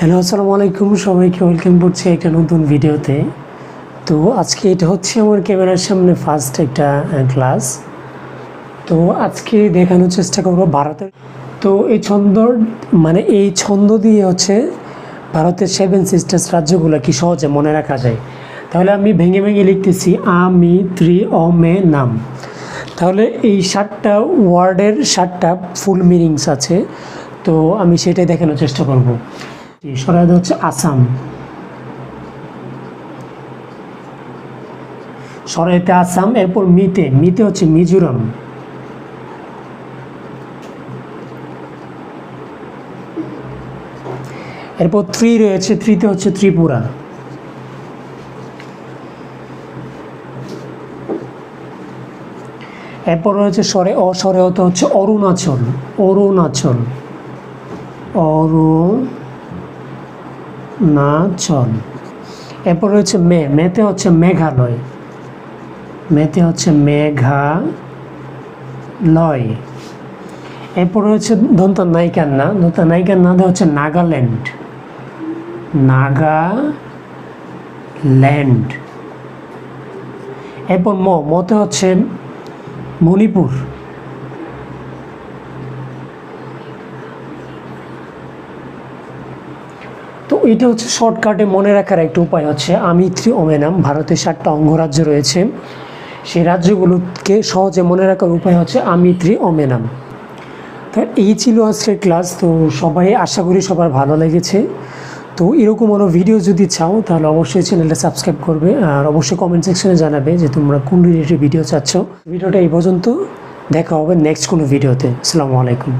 Hello, আসসালামু আলাইকুম। সবাইকে ওয়েলকাম করছি একটা নতুন ভিডিওতে। তো আজকে এটা হচ্ছে আমার ক্যামেরার সামনে ফার্স্ট একটা ক্লাস তো আজকে দেখানোর চেষ্টা করব ভারতের। তো এই ছন্দ মানে এই ছন্দ দিয়ে হচ্ছে ভারতের সেভেন সিস্টার্স রাজ্যগুলো কি সহজে মনে রাখা যায়? তাহলে আমি ভেঙে ভেঙে লিখতেছি আমি, ত্রি অমে নাম। তাহলে এই সাতটা ওয়ার্ডের সাতটা ফুল মিনিংস আছে। তো আমি সেটাই দেখানোর চেষ্টা করব। সরাইতে হচ্ছে আসাম। সরাইতে আসাম, এরপর মিতে মিতে হচ্ছে মিজোরাম। এরপর থ্রি রয়েছে থ্রিতে হচ্ছে ত্রিপুরা। এরপর রয়েছে স্বরে অস্বরে হচ্ছে অরুণাচল অরুণাচল অরুণাচল এরপর রয়েছে মে, মেতে হচ্ছে মেঘালয়। মেতে হচ্ছে মেঘালয়। এরপর রয়েছে দন্ত নায়িকার না দন্ত নায়িকার না হচ্ছে নাগাল্যান্ড। নাগাল্যান্ড। এরপর ম, মতে হচ্ছে মণিপুর। এটা হচ্ছে শর্টকাটে মনে রাখার একটা উপায় হচ্ছে, আমি থ্রি ওমেনাম ভারতের সাতটা অঙ্গরাজ্য রয়েছে। সেই রাজ্যগুলোকে সহজে মনে রাখার উপায় হচ্ছে, আমি থ্রি ওমেনাম। তো এই ছিল আজকের ক্লাস তো সবাই আশা করি সবার ভালো লেগেছে। তো এরকম আরও ভিডিও যদি চাও, তাহলে অবশ্যই চ্যানেলটা সাবস্ক্রাইব করবে, আর অবশ্যই কমেন্ট সেকশনে জানাবে যে তোমরা কোন রিলেটেড ভিডিও চাচ্ছ। ভিডিওটা এই পর্যন্ত, দেখা হবে নেক্সট কোনো ভিডিওতে আসসালামু আলাইকুম।